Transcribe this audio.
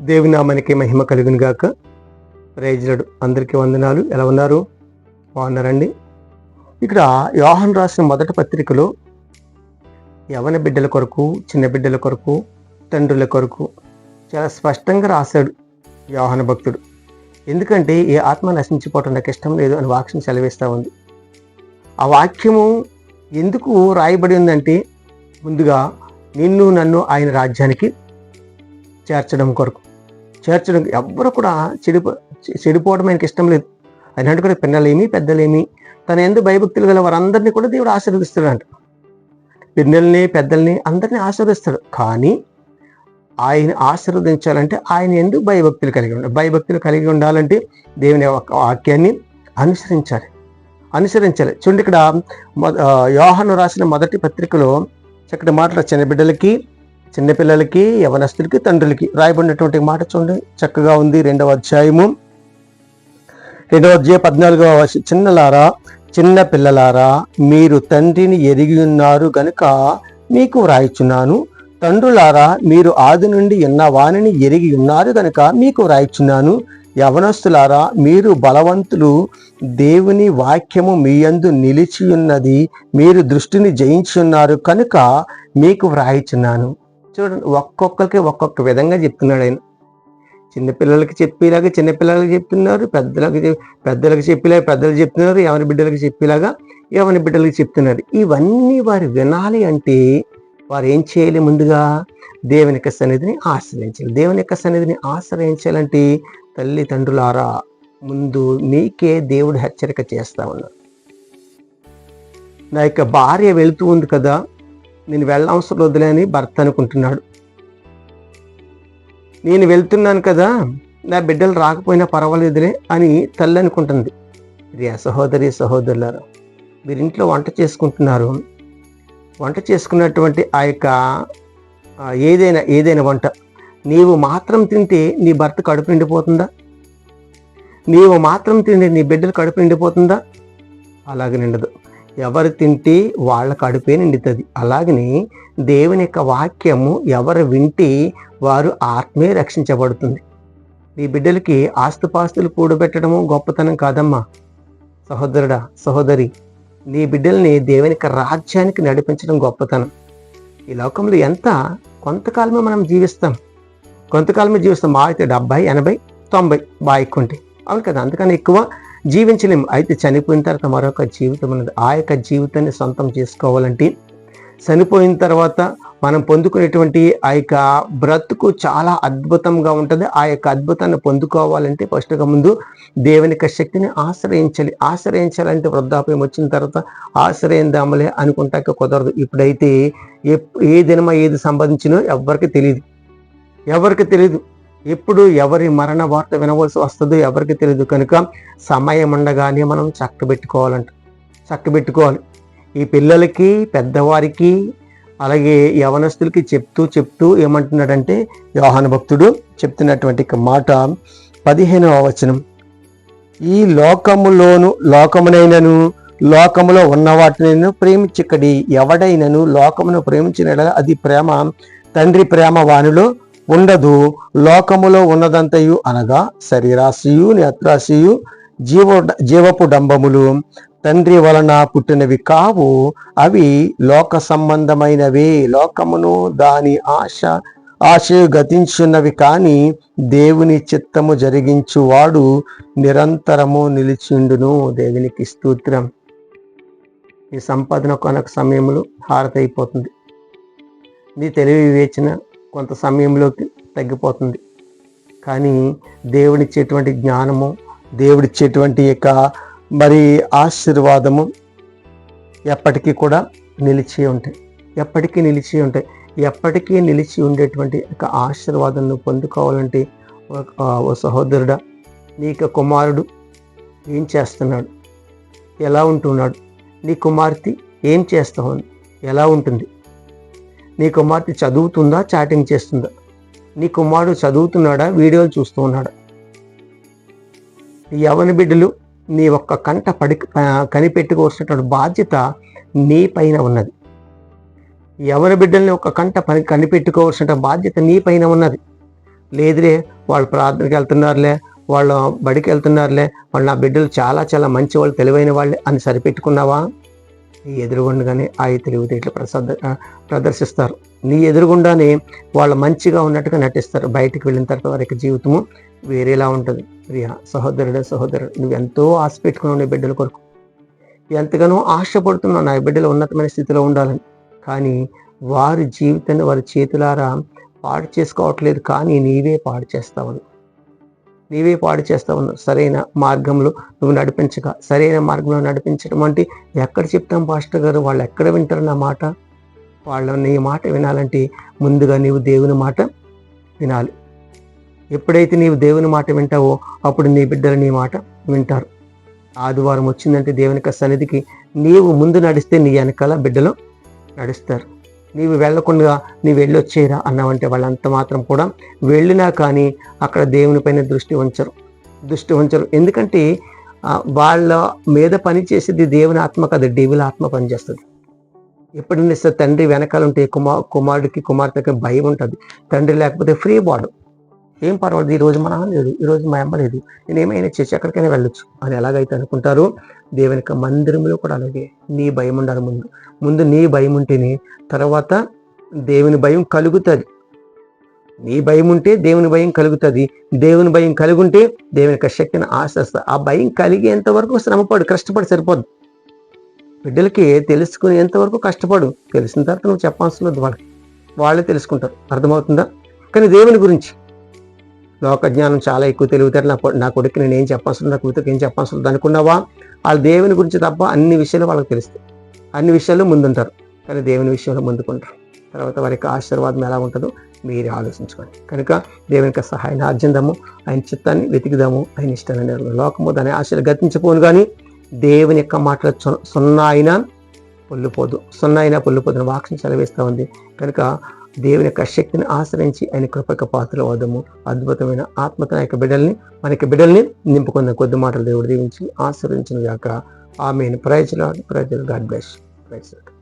దేవుని నామానికి మహిమ కలుగును గాక. ప్రైజ్లడు అందరికీ వందనాలు. ఎలా ఉన్నారు? బాగున్నారండి? ఇక్కడ యోహన్ రాసిన మొదటి పత్రికలో యవన బిడ్డల కొరకు చిన్న బిడ్డల కొరకు తండ్రుల కొరకు చాలా స్పష్టంగా రాశాడు యోహన భక్తుడు. ఎందుకంటే ఏ ఆత్మ నశించిపోవటం నాకు ఇష్టం లేదు అని వాక్యం సెలవిస్తూ ఉంది. ఆ వాక్యము ఎందుకు రాయబడి ఉందంటే ముందుగా నిన్ను నన్ను ఆయన రాజ్యానికి చేర్చడం కొరకు. చేర్చడం ఎవ్వరు కూడా చెడిపో చెడిపోవడం ఆయనకి ఇష్టం లేదు. ఆయన కూడా పిన్నలేమి పెద్దలేమి తన ఎందు భయభక్తులు గల వారందరినీ కూడా దేవుడు ఆశీర్వదిస్తాడంట. పిన్నల్ని పెద్దల్ని అందరినీ ఆశీర్వదిస్తాడు. కానీ ఆయన ఆశీర్వదించాలంటే ఆయన ఎందుకు భయభక్తులు కలిగి ఉండాలి భయభక్తులు కలిగి ఉండాలంటే దేవుని వాక్యాన్ని అనుసరించాలి. అనుసరించాలి. చూడండి ఇక్కడ యోహను రాసిన మొదటి పత్రికలో చక్కటి మాటలు చిన్న బిడ్డలకి చిన్నపిల్లలకి యవనస్తులకి తండ్రులకి రాయబడినటువంటి మాట చూడండి. చక్కగా ఉంది రెండవ అధ్యాయము. రెండవ అధ్యాయ పద్నాలుగవ చిన్నలారా చిన్న పిల్లలారా మీరు తండ్రిని ఎరిగి ఉన్నారు గనుక మీకు వ్రాయిచున్నాను. తండ్రులారా మీరు ఆది నుండి ఉన్న వాణిని ఎరిగి ఉన్నారు గనుక మీకు వ్రాయిచున్నాను. యవనస్తులారా మీరు బలవంతులు దేవుని వాక్యము మీయందు నిలిచి ఉన్నది మీరు దృష్టిని జయించి ఉన్నారు కనుక మీకు వ్రాయిచున్నాను. చూడండి ఒక్కొక్కరికి ఒక్కొక్క విధంగా చెప్తున్నాడు ఆయన. చిన్నపిల్లలకి చెప్పేలాగా చిన్నపిల్లలకి చెప్తున్నారు పెద్దలకు పెద్దలకు చెప్పేలాగా పెద్దలు చెప్తున్నారు ఎవరి బిడ్డలకి చెప్పేలాగా ఎవరి బిడ్డలకి చెప్తున్నారు. ఇవన్నీ వారు వినాలి అంటే వారు ఏం చేయాలి ముందుగా? దేవుని యొక్క సన్నిధిని ఆశ్రయించాలి. దేవుని యొక్క సన్నిధిని ఆశ్రయించాలంటే తల్లిదండ్రులారా ముందు మీకే దేవుడు హెచ్చరిక చేస్తా ఉన్నారు నా యొక్క భార్య వెళుతూ ఉంది కదా నేను వెళ్ళవసరం వదిలే అని భర్త అనుకుంటున్నాడు. నేను వెళ్తున్నాను కదా నా బిడ్డలు రాకపోయినా పర్వాలేదులే అని తల్లి అనుకుంటుంది. ఇది సహోదరి సహోదరులారు మీరు ఇంట్లో వంట చేసుకుంటున్నారు. వంట చేసుకున్నటువంటి ఆ యొక్క ఏదైనా ఏదైనా వంట నీవు మాత్రం తింటే నీ భర్త కడుపు నిండిపోతుందా? నీవు మాత్రం తింటే నీ బిడ్డలు కడుపు నిండిపోతుందా? అలాగే నిండదు. ఎవరు తింటే వాళ్ళ కడుపే నిండుతుంది. అలాగని దేవుని యొక్క వాక్యము ఎవరు వింటే వారు ఆత్మే రక్షించబడుతుంది. నీ బిడ్డలకి ఆస్తుపాస్తులు కూడబెట్టడము గొప్పతనం కాదమ్మా. సహోదరుడా సహోదరి నీ బిడ్డల్ని దేవుని యొక్క రాజ్యానికి నడిపించడం గొప్పతనం. ఈ లోకంలో ఎంత కొంతకాలమే మనం జీవిస్తాం. కొంతకాలమే జీవిస్తాం. మా అయితే డెబ్బై ఎనభై తొంభై బాగా ఎక్కువ ఉంటాయి అవును కదా? అందుకని ఎక్కువ జీవించలేం. అయితే చనిపోయిన తర్వాత మరొక జీవితం అనేది ఆ యొక్క జీవితాన్ని సొంతం చేసుకోవాలంటే చనిపోయిన తర్వాత మనం పొందుకునేటువంటి ఆ యొక్క బ్రతుకు చాలా అద్భుతంగా ఉంటుంది. ఆ యొక్క అద్భుతాన్ని పొందుకోవాలంటే ఫస్ట్గా ముందు దేవుని యొక్క శక్తిని ఆశ్రయించాలి. ఆశ్రయించాలంటే వృద్ధాప్యం వచ్చిన తర్వాత ఆశ్రయిందామలే అనుకుంటాక కుదరదు. ఇప్పుడైతే ఏ ఏ దినమా ఏది సంబంధించినో ఎవరికి తెలియదు ఎవరికి తెలియదు ఎప్పుడు ఎవరి మరణ వార్త వినవలసి వస్తుందో ఎవరికి తెలియదు కనుక సమయం ఉండగానే మనం చక్కబెట్టుకోవాలంట చక్కబెట్టుకోవాలి ఈ పిల్లలకి పెద్దవారికి అలాగే యవనస్తులకి చెప్తూ చెప్తూ ఏమంటున్నాడంటే యోహాను భక్తుడు చెప్తున్నటువంటి మాట పదిహేనవ వచనం. ఈ లోకములోను లోకమునైనను లోకములో ఉన్న వాటినైనా ప్రేమించకడి. ఎవడైనను లోకమును ప్రేమించిన అది ప్రేమ తండ్రి ప్రేమ వానిలో ఉండదు. లోకములో ఉన్నదంతయు అనగా శరీరాశియు నేత్రాశియు జీవ జీవపు డంబములు. తండ్రి వలన పుట్టినవి కావు. అవి లోక సంబంధమైనవే. లోకమును దాని ఆశ ఆశయు గతించున్నవి కానీ దేవుని చిత్తము జరిగించువాడు నిరంతరము నిలిచిండును. దేవునికి స్తోత్రం. ఈ సంపాదన కొనక సమయంలో హారతైపోతుంది నీ తెలివి వివేచన కొంత సమయంలోకి తగ్గిపోతుంది. కానీ దేవుడిచ్చేటువంటి జ్ఞానము దేవుడిచ్చేటువంటి యొక్క మరి ఆశీర్వాదము ఎప్పటికీ కూడా నిలిచి ఉంటాయి ఎప్పటికీ నిలిచి ఉంటాయి ఎప్పటికీ నిలిచి ఉండేటువంటి ఒక ఆశీర్వాదాన్ని పొందుకోవాలంటే ఒక- ఓ సహోదరుడా నీ యొక్క కుమారుడు ఏం చేస్తున్నాడు? ఎలా ఉంటున్నాడు? నీ కుమార్తె ఏం చేస్తావు ఎలా ఉంటుంది? నీ కుమార్తె చదువుతుందా చాటింగ్ చేస్తుందా? నీ కుమారుడు చదువుతున్నాడా వీడియోలు చూస్తూ ఉన్నాడా? నీ యవన బిడ్డలు నీ ఒక్క కంట పడి కనిపెట్టుకోవాల్సినటువంటి బాధ్యత నీ పైన ఉన్నది. యవన బిడ్డల్ని ఒక కంట పని కనిపెట్టుకోవాల్సిన బాధ్యత నీ పైన ఉన్నది. లేదులే వాళ్ళు ప్రార్థనకి వెళ్తున్నారులే వాళ్ళు బడికి వెళ్తున్నారులే వాళ్ళు నా బిడ్డలు చాలా చాలా మంచి వాళ్ళు తెలివైన వాళ్ళే అని సరిపెట్టుకున్నావా? నీ ఎదురుగుండగానే ఆయన తెలివితేటలు ప్రసద ప్రదర్శిస్తారు. నీ ఎదురుగుండానే వాళ్ళు మంచిగా ఉన్నట్టుగా నటిస్తారు. బయటికి వెళ్ళిన తర్వాత వారి యొక్క జీవితము వేరేలా ఉంటుంది. ప్రియ సహోదరుడు సహోదరుడు నువ్వు ఎంతో ఆశ పెట్టుకున్నావు నీ బిడ్డల కొరకు. ఎంతగానో ఆశపడుతున్నావు నా బిడ్డలు ఉన్నతమైన స్థితిలో ఉండాలని. కానీ వారి జీవితాన్ని వారి చేతులారా పాడు చేసుకోవట్లేదు. కానీ నీవే పాడు చేస్తావు నీవే పాడు చేస్తావు. సరైన మార్గంలో నువ్వు నడిపించక సరైన మార్గంలో నడిపించడం అంటే ఎక్కడ చెప్తాం పాస్టర్ గారు? వాళ్ళు ఎక్కడ వింటారు నా మాట? వాళ్ళ నీ మాట వినాలంటే ముందుగా నీవు దేవుని మాట వినాలి. ఎప్పుడైతే నీవు దేవుని మాట వింటావో అప్పుడు నీ బిడ్డలు నీ మాట వింటారు. ఆదివారం వచ్చిందంటే దేవుని సన్నిధికి నీవు ముందు నడిస్తే నీ వెనకాల బిడ్డలు నడుస్తారు. నీవు వెళ్ళకుండా నీవు వెళ్ళొచ్చేరా అన్నావంటే వాళ్ళంత మాత్రం కూడా వెళ్ళినా కానీ అక్కడ దేవుని పైన దృష్టి ఉంచరు. దృష్టి ఉంచరు. ఎందుకంటే వాళ్ళ మీద పని చేసేది దేవుని ఆత్మ కాదు దేవుల ఆత్మ పనిచేస్తుంది ఎప్పుడైనా తండ్రి వెనకాల ఉంటే కుమార్ కుమారుడికి కుమార్తెకి భయం ఉంటుంది. తండ్రి లేకపోతే ఫ్రీ బాడు ఏం పర్వాలేదు ఈ రోజు మా నాన్న లేదు ఈ రోజు మా అమ్మ లేదు. నేను ఏమైనా చేసి ఎక్కడికైనా వెళ్ళొచ్చు. అని ఎలాగైతే అనుకుంటారో దేవుని యొక్క మందిరంలో కూడా అలాగే నీ భయం ఉండాలి ముందు. ముందు నీ భయం ఉంటేనే తర్వాత దేవుని భయం కలుగుతుంది. నీ భయం ఉంటే దేవుని భయం కలుగుతుంది. దేవుని భయం కలుగుంటే దేవుని యొక్క శక్తిని ఆశిస్తా. ఆ భయం కలిగేంత వరకు శ్రమపడు కష్టపడి సరిపోద్దు బిడ్డలకి తెలుసుకునేంత వరకు కష్టపడు. తెలిసిన తర్వాత నువ్వు చెప్పాల్సిన ఉండదు వాళ్ళకి. వాళ్ళే తెలుసుకుంటారు. అర్థమవుతుందా? కానీ దేవుని గురించి లోకజ్ఞానం చాలా ఎక్కువ తెలివితేటలు. నా నా కొడుకు నేను ఏం చెప్పాల్సిన నా కూతురికి ఏం చెప్పాల్సిన అనుకున్నావా? వాళ్ళ దేవుని గురించి తప్ప అన్ని విషయాలు వాళ్ళకి తెలుస్తాయి. అన్ని విషయాల్లో ముందుంటారు. కానీ దేవుని విషయంలో ముందుకుంటారు. తర్వాత వారి యొక్క ఆశీర్వాదం ఎలా ఉంటుందో మీరే ఆలోచించుకోండి. కనుక దేవుని యొక్క సహాయాన్ని ఆర్జిందాము. ఆయన చిత్తాన్ని వెతికిదాము. ఆయన ఇష్టాన్ని లోకము దాని ఆశలు గతించిపోను కానీ దేవుని యొక్క మాటలు సున్నా అయినా పొల్లిపోదు. సున్నా అయినా పొల్లిపోదు. అని వాక్యం ఉంది. కనుక దేవుని యొక్క శక్తిని ఆశ్రయించి ఆయన కృపక పాత్రలు వదము అద్భుతమైన ఆత్మత యొక్క బిడ్డల్ని మన యొక్క బిడ్డల్ని నింపుకున్న కొద్ది మాటలు దేవుడు దీవించి ఆశ్రయించిన గాక ఆమె ప్రయోజనాలు. ప్రజలు గాడ్ బ్లెస్ ప్రైజ్